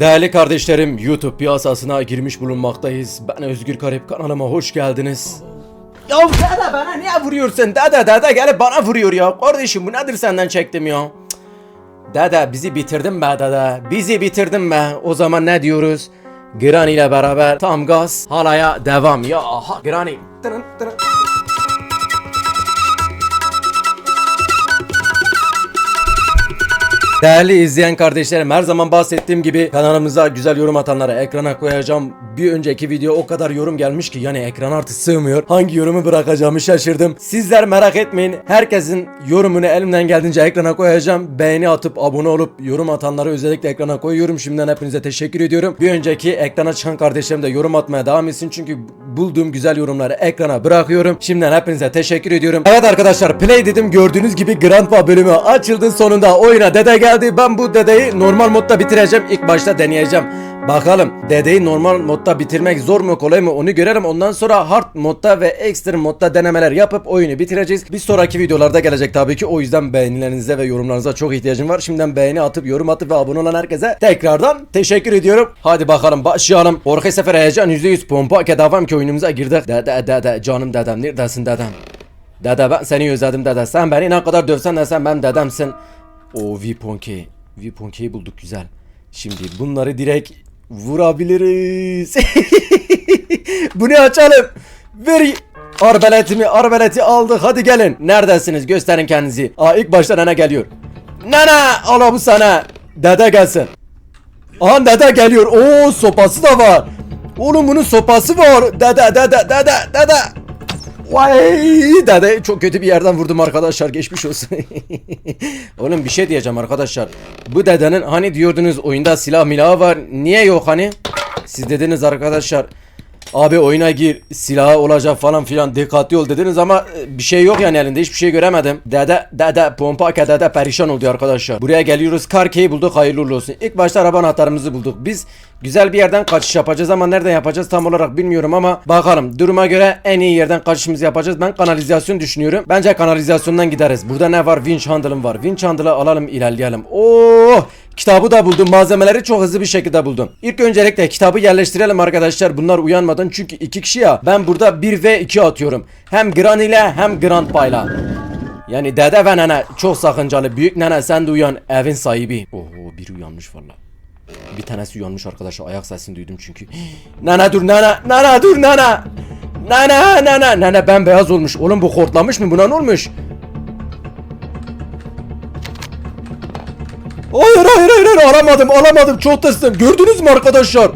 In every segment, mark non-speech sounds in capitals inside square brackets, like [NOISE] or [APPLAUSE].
Değerli kardeşlerim, YouTube piyasasına girmiş bulunmaktayız. Ben Özgür Karip kanalıma hoş geldiniz. Ya dede bana niye vuruyorsun? Dede dede gelip bana vuruyor ya. Kardeşim bu nedir senden çektim ya. Dede bizi bitirdin be dede. Bizi bitirdin be. O zaman ne diyoruz? Granny ile beraber tam gaz halaya devam. Ya aha Granny. Tırın tırın. Değerli izleyen kardeşlerim her zaman bahsettiğim gibi kanalımıza güzel yorum atanlara ekrana koyacağım. Bir önceki video o kadar yorum gelmiş ki yani ekran artık sığmıyor. Hangi yorumu bırakacağımı şaşırdım. Sizler merak etmeyin. Herkesin yorumunu elimden geldiğince ekrana koyacağım. Beğeni atıp abone olup yorum atanları özellikle ekrana koyuyorum. Şimdiden hepinize teşekkür ediyorum. Bir önceki ekrana çıkan kardeşlerim de yorum atmaya devam etsin. Çünkü bulduğum güzel yorumları ekrana bırakıyorum. Şimdiden hepinize teşekkür ediyorum. Evet arkadaşlar play dedim gördüğünüz gibi Grandpa bölümü açıldı. Sonunda oyuna dede geldi. Ben bu dedeyi normal modda bitireceğim. İlk başta deneyeceğim. Bakalım dedeyi normal modda bitirmek zor mu kolay mı onu görelim. Ondan sonra hard modda ve extreme modda denemeler yapıp oyunu bitireceğiz. Bir sonraki videolarda gelecek tabii ki. O yüzden beğenilerinize ve yorumlarınıza çok ihtiyacım var. Şimdiden beğeni atıp yorum atıp ve abone olan herkese tekrardan teşekkür ediyorum. Hadi bakalım başlayalım. Orkay Sefer Heyecan %100 pompa kedavam ki oyunumuza girdik. Dede dede canım dedem neredesin dedem? Dede ben seni özledim dede. Sen beni ne kadar dövsen de sen benim dedemsin. O Viponke. Viponke'yi bulduk güzel. Şimdi bunları direkt vurabiliriz. [LAUGHS] Bunu açalım. Ver arbeletimi. Arbeleti aldık. Hadi gelin. Neredesiniz? Gösterin kendinizi. Aa ilk başta nene geliyor. Nene ala bu sana. Dede gelsin. Aha dede geliyor. Oo sopası da var. Oğlum bunun sopası var. Dede dede dede dede. Vay dede çok kötü bir yerden vurdum arkadaşlar geçmiş olsun. [LAUGHS] Oğlum bir şey diyeceğim arkadaşlar. Bu dedenin hani diyordunuz oyunda silah milahı var. Niye yok hani? Siz dediniz arkadaşlar. Abi oyuna gir silahı olacak falan filan dikkatli ol dediniz ama e, bir şey yok yani elinde hiçbir şey göremedim. Dede dede pompa dede perişan oldu arkadaşlar. Buraya geliyoruz Karke'yi bulduk hayırlı olsun. İlk başta araba anahtarımızı bulduk. Biz güzel bir yerden kaçış yapacağız ama nereden yapacağız tam olarak bilmiyorum ama bakalım duruma göre en iyi yerden kaçışımızı yapacağız. Ben kanalizasyon düşünüyorum. Bence kanalizasyondan gideriz. Burada ne var? Winch handle'ım var. Winch handle'ı alalım ilerleyelim. Oo! Kitabı da buldum. Malzemeleri çok hızlı bir şekilde buldum. İlk öncelikle kitabı yerleştirelim arkadaşlar. Bunlar uyanmadan çünkü iki kişi ya. Ben burada 1 ve 2 atıyorum. Hem Gran ile hem Grandpa ile. Yani dede ve nene çok sakıncalı. Büyük nene sen de uyan evin sahibi. Oho biri uyanmış valla. Bir tanesi uyanmış arkadaşlar. Ayak sesini duydum çünkü. [GASPS] nene dur nene. Nene dur nene. Nene nene. Nene bembeyaz olmuş. Oğlum bu hortlamış mı? Buna ne olmuş? Hayır hayır hayır hayır. Alamadım alamadım. Çok tırstım gördünüz mü arkadaşlar?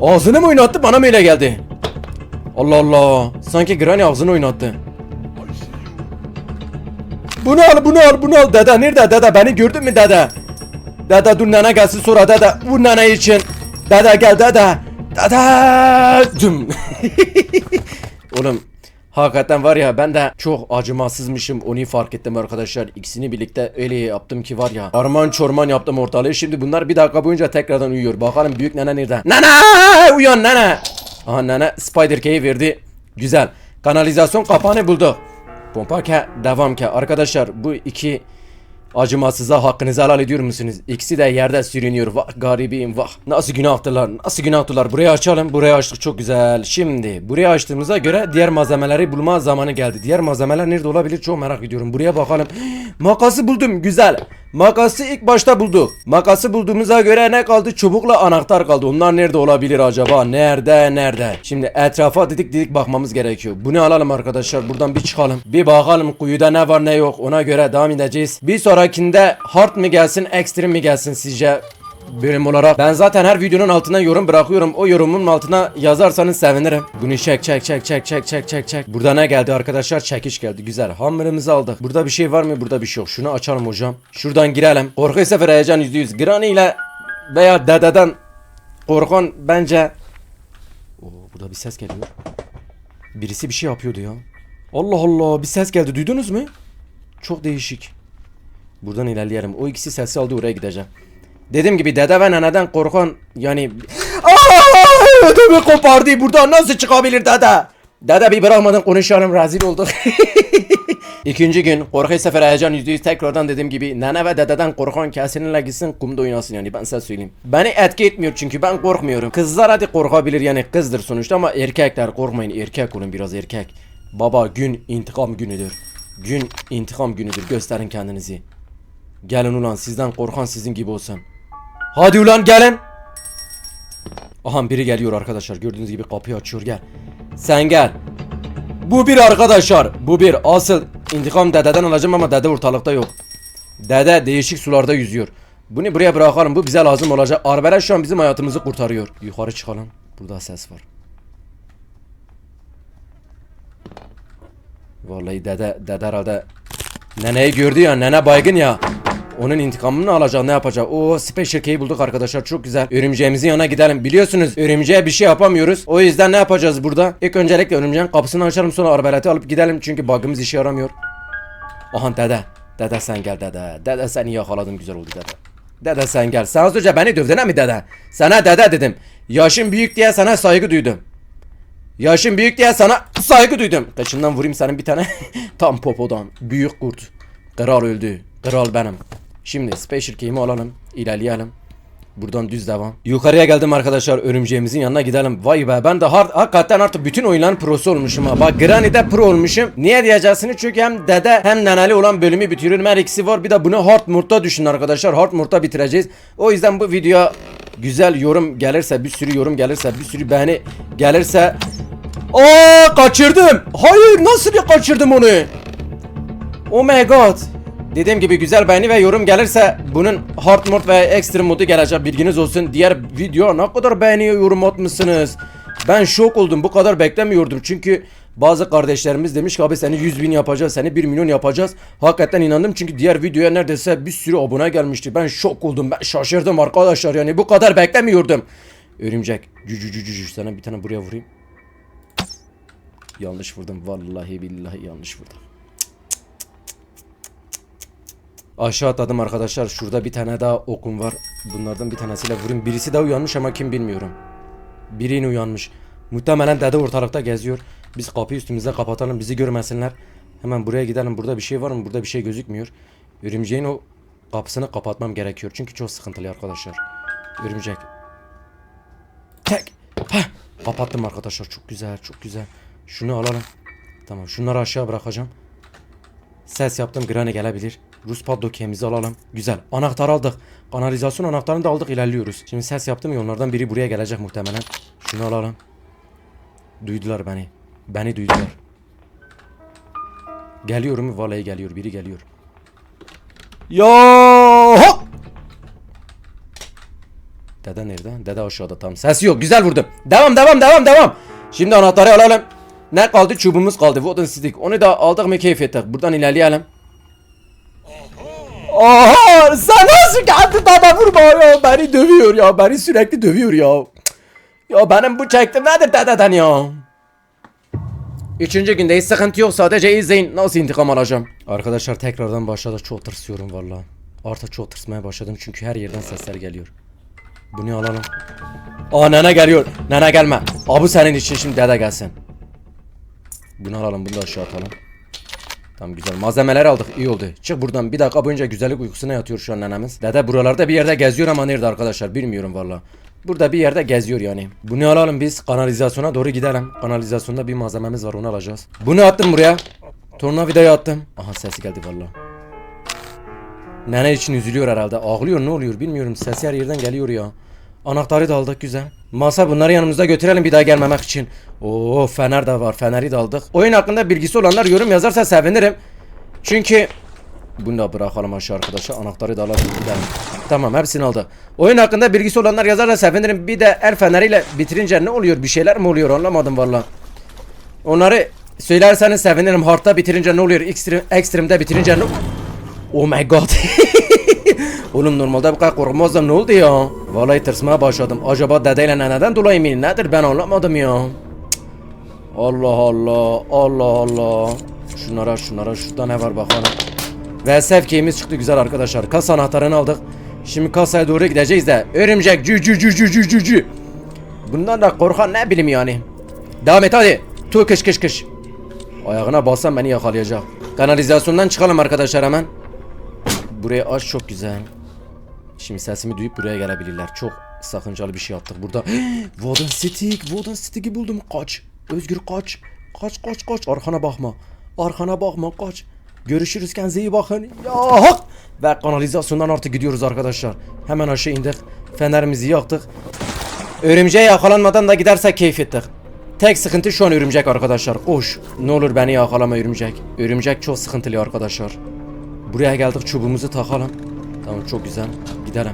Ağzını mı oynattı bana mı öyle geldi? Allah Allah. Sanki Granny ağzını oynattı. Bunu al bunu al bunu al. Dede nerede? Dede beni gördün mü dede? Dede dur nene gelsin sonra dede. Vur nene için. Dede gel dede. Dede. Düm. [LAUGHS] Oğlum Hakikaten var ya ben de çok acımasızmışım onu fark ettim arkadaşlar. İkisini birlikte öyle yaptım ki var ya. Arman çorman yaptım ortalığı. Şimdi bunlar bir dakika boyunca tekrardan uyuyor. Bakalım büyük nene nerede? Nene! Uyan nene! Aha nene Spider Key'i verdi. Güzel. Kanalizasyon kapağını bulduk. Pompa ke devam ke. Arkadaşlar bu iki acımasıza hakkınızı helal ediyor musunuz? İkisi de yerde sürünüyor. Vah garibim vah. Nasıl günahtılar? Nasıl günahtılar? Burayı açalım. Burayı açtık çok güzel. Şimdi burayı açtığımıza göre diğer malzemeleri bulma zamanı geldi. Diğer malzemeler nerede olabilir çok merak ediyorum. Buraya bakalım. [GASPS] Makası buldum. Güzel. Makası ilk başta bulduk. Makası bulduğumuza göre ne kaldı? Çubukla anahtar kaldı. Onlar nerede olabilir acaba? Nerede? Nerede? Şimdi etrafa didik didik bakmamız gerekiyor. Bunu alalım arkadaşlar. Buradan bir çıkalım. Bir bakalım kuyuda ne var ne yok. Ona göre devam edeceğiz. Bir sonrakinde hard mı gelsin, extreme mi gelsin sizce? Bölüm olarak. Ben zaten her videonun altına yorum bırakıyorum. O yorumun altına yazarsanız sevinirim. Bunu çek çek çek çek çek çek çek çek. Burada ne geldi arkadaşlar? Çekiş geldi. Güzel. Hammerımızı aldık. Burada bir şey var mı? Burada bir şey yok. Şunu açalım hocam. Şuradan girelim. Korku sefer heyecan %100. Granny ile veya dededen korkan bence Oo, burada bir ses geliyor. Birisi bir şey yapıyordu ya. Allah Allah bir ses geldi. Duydunuz mu? Çok değişik. Buradan ilerleyelim. O ikisi sesi aldı oraya gideceğim. Dediğim gibi dede ve neneden korkan yani... Aaaa! Ödümü kopardı. Buradan nasıl çıkabilir dede? Dede bir bırakmadın konuşalım rezil olduk. [LAUGHS] İkinci gün korku sefer heyecan %100 tekrardan dediğim gibi nene ve dededen korkan kesinlikle gitsin kumda oynasın yani ben size söyleyeyim. Beni etki etmiyor çünkü ben korkmuyorum. Kızlar hadi korkabilir yani kızdır sonuçta ama erkekler korkmayın erkek olun biraz erkek. Baba gün intikam günüdür. Gün intikam günüdür gösterin kendinizi. Gelin ulan sizden korkan sizin gibi olsun. Hadi ulan gelin. Aha biri geliyor arkadaşlar gördüğünüz gibi kapıyı açıyor gel. Sen gel. Bu bir arkadaşlar. Bu bir asıl intikam dededen alacağım ama dede ortalıkta yok. Dede değişik sularda yüzüyor. Bunu buraya bırakalım. Bu bize lazım olacak. Arbela şu an bizim hayatımızı kurtarıyor. Yukarı çıkalım. Burada ses var. Vallahi dede dede herhalde neneyi gördü ya. Nene baygın ya. Onun intikamını alacak ne yapacak? O special key'i bulduk arkadaşlar çok güzel. Örümceğimizin yanına gidelim. Biliyorsunuz örümceğe bir şey yapamıyoruz. O yüzden ne yapacağız burada? İlk öncelikle örümceğin kapısını açalım sonra arbaleti alıp gidelim. Çünkü bug'ımız işe yaramıyor. Aha dede. Dede sen gel dede. Dede seni yakaladım güzel oldu dede. Dede sen gel. Sen az önce beni dövdün mi dede? Sana dede dedim. Yaşın büyük diye sana saygı duydum. Yaşın büyük diye sana saygı duydum. Kaçından vurayım senin bir tane. [LAUGHS] Tam popodan. Büyük kurt. Kral öldü. Kral benim. Şimdi special key'imi alalım. ilerleyelim. Buradan düz devam. Yukarıya geldim arkadaşlar. Örümceğimizin yanına gidelim. Vay be ben de hard, hakikaten artık bütün oyunların prosu olmuşum ha. Bak Granny'de pro olmuşum. Niye diyeceksiniz? Çünkü hem dede hem neneli olan bölümü bitiriyorum. Her ikisi var. Bir de bunu hard modda düşünün arkadaşlar. Hard modda bitireceğiz. O yüzden bu videoya güzel yorum gelirse, bir sürü yorum gelirse, bir sürü beğeni gelirse Aa kaçırdım. Hayır nasıl bir kaçırdım onu? Oh my god. Dediğim gibi güzel beğeni ve yorum gelirse bunun hard mod ve extreme modu gelecek bilginiz olsun. Diğer video ne kadar beğeniyor yorum atmışsınız. Ben şok oldum bu kadar beklemiyordum çünkü bazı kardeşlerimiz demiş ki abi seni 100 bin yapacağız seni 1 milyon yapacağız. Hakikaten inandım çünkü diğer videoya neredeyse bir sürü abone gelmişti. Ben şok oldum ben şaşırdım arkadaşlar yani bu kadar beklemiyordum. Örümcek cücü cücü cücü sana bir tane buraya vurayım. Yanlış vurdum vallahi billahi yanlış vurdum. Aşağı atladım arkadaşlar. Şurada bir tane daha okum var. Bunlardan bir tanesiyle vurayım. Birisi daha uyanmış ama kim bilmiyorum. Biri uyanmış. Muhtemelen dede ortalıkta geziyor. Biz kapıyı üstümüze kapatalım bizi görmesinler. Hemen buraya gidelim. Burada bir şey var mı? Burada bir şey gözükmüyor. Örümceğin o kapısını kapatmam gerekiyor. Çünkü çok sıkıntılı arkadaşlar. Örümcek. Tek. Heh. Kapattım arkadaşlar. Çok güzel. Çok güzel. Şunu alalım. Tamam. Şunları aşağı bırakacağım. Ses yaptım Granny gelebilir. Rus padlockemizi alalım. Güzel. Anahtar aldık. Kanalizasyon anahtarını da aldık ilerliyoruz. Şimdi ses yaptım ya onlardan biri buraya gelecek muhtemelen. Şunu alalım. Duydular beni. Beni duydular. Geliyorum vallahi geliyor. Biri geliyor. Hop! Dede nerede? Dede aşağıda tam. Ses yok. Güzel vurdum. Devam devam devam devam. Şimdi anahtarı alalım. Ne kaldı? Çubuğumuz kaldı. Stick. Onu da aldık mı keyif ettik. Buradan ilerleyelim. Aha sen nasıl geldin bana vurma ya beni dövüyor ya beni sürekli dövüyor ya. Ya benim bu çektim nedir dededen ya. Üçüncü gündeyiz sıkıntı yok sadece izleyin nasıl intikam alacağım. Arkadaşlar tekrardan başladı çok tırsıyorum valla. Artık çok tırsmaya başladım çünkü her yerden sesler geliyor. Bunu alalım. Aa nene geliyor. Nene gelme. Aa bu senin için şimdi dede gelsin. Bunu alalım bunu da aşağı atalım. Tamam güzel malzemeler aldık iyi oldu. Çık buradan bir dakika boyunca güzellik uykusuna yatıyor şu an nenemiz. Dede buralarda bir yerde geziyor ama nerede arkadaşlar bilmiyorum valla. Burada bir yerde geziyor yani. Bunu alalım biz kanalizasyona doğru gidelim. Kanalizasyonda bir malzememiz var onu alacağız. Bunu attım buraya. Tornavidayı attım. Aha sesi geldi valla. Nene için üzülüyor herhalde. Ağlıyor ne oluyor bilmiyorum. Ses her yerden geliyor ya. Anahtarı da aldık güzel. Masa bunları yanımızda götürelim bir daha gelmemek için. Oo fener de var. Feneri de aldık. Oyun hakkında bilgisi olanlar yorum yazarsa sevinirim. Çünkü bunu da bırakalım aşağı arkadaşlar. Anahtarı da alalım gidelim. Tamam hepsini aldık. Oyun hakkında bilgisi olanlar yazarsa sevinirim. Bir de el feneriyle bitirince ne oluyor? Bir şeyler mi oluyor? Anlamadım valla. Onları söylerseniz sevinirim. Hard'da bitirince ne oluyor? Extreme, extreme'de bitirince ne Oh my god. [LAUGHS] Oğlum normalde bu kadar korkmazdım ne oldu ya? Vallahi tırsmaya başladım. Acaba dedeyle neneden dolayı mı? Nedir ben anlamadım ya. Allah Allah. Allah Allah. Şunlara şunlara şurada ne var bakalım. Ve sevkiyemiz çıktı güzel arkadaşlar. Kasa anahtarını aldık. Şimdi kasaya doğru gideceğiz de. Örümcek cü cü cü cü cü cü cü. Bundan da korkan ne bileyim yani. Devam et hadi. Tu kış kış kış. Ayağına bassam beni yakalayacak. Kanalizasyondan çıkalım arkadaşlar hemen. Buraya aç çok güzel. Şimdi sesimi duyup buraya gelebilirler. Çok sakıncalı bir şey yaptık burada. [GASPS] Wooden Stick, Wooden Stick'i buldum. Kaç. Özgür kaç. Kaç kaç kaç. Arkana bakma. Arkana bakma kaç. Görüşürüz kendinize iyi bakın. Ya hak. Ve kanalizasyondan artık gidiyoruz arkadaşlar. Hemen aşağı indik. Fenerimizi yaktık. Örümceğe yakalanmadan da gidersek keyif ettik. Tek sıkıntı şu an örümcek arkadaşlar. Koş. Ne olur beni yakalama örümcek. Örümcek çok sıkıntılı arkadaşlar. Buraya geldik çubuğumuzu takalım. Tamam çok güzel. Gidelim.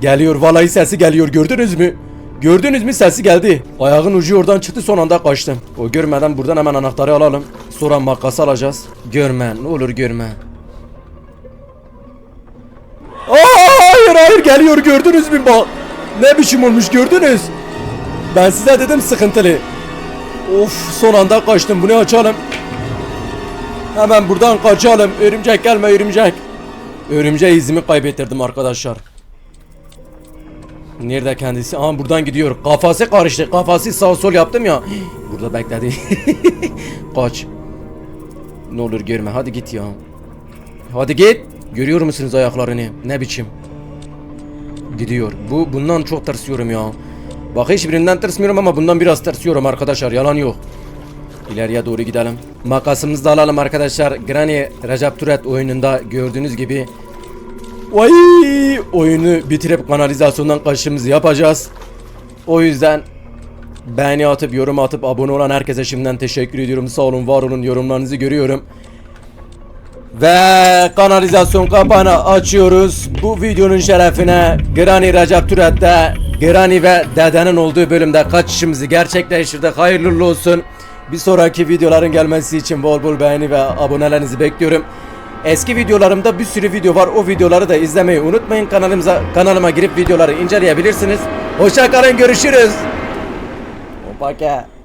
Geliyor vallahi sesi geliyor gördünüz mü? Gördünüz mü sesi geldi. Ayağın ucu oradan çıktı son anda kaçtım. O görmeden buradan hemen anahtarı alalım. Sonra makas alacağız. Görme ne olur görme. Aa, hayır hayır geliyor gördünüz mü bak. Ne biçim olmuş gördünüz. Ben size dedim sıkıntılı. Of son anda kaçtım bunu açalım. Hemen buradan kaçalım. Örümcek gelme örümcek. Örümceğe izimi kaybettirdim arkadaşlar. Nerede kendisi? Aha buradan gidiyor. Kafası karıştı. Kafası sağ sol yaptım ya. [GASPS] Burada bekledi. [LAUGHS] Kaç. Ne olur görme. Hadi git ya. Hadi git. Görüyor musunuz ayaklarını? Ne biçim? Gidiyor. Bu bundan çok tırsıyorum ya. Bak hiçbirinden tırsmıyorum ama bundan biraz tırsıyorum arkadaşlar. Yalan yok. İleriye doğru gidelim. Makasımızı da alalım arkadaşlar. Granny Recep Turet oyununda gördüğünüz gibi Vay oyunu bitirip kanalizasyondan kaçışımızı yapacağız. O yüzden beğeni atıp yorum atıp abone olan herkese şimdiden teşekkür ediyorum. Sağ olun var olun yorumlarınızı görüyorum. Ve kanalizasyon kapağını açıyoruz. Bu videonun şerefine Granny Recep Türet'te Granny ve dedenin olduğu bölümde kaçışımızı gerçekleştirdik. Hayırlı olsun. Bir sonraki videoların gelmesi için bol bol beğeni ve abonelerinizi bekliyorum. Eski videolarımda bir sürü video var. O videoları da izlemeyi unutmayın. Kanalımıza kanalıma girip videoları inceleyebilirsiniz. Hoşça kalın görüşürüz. Hopa ke.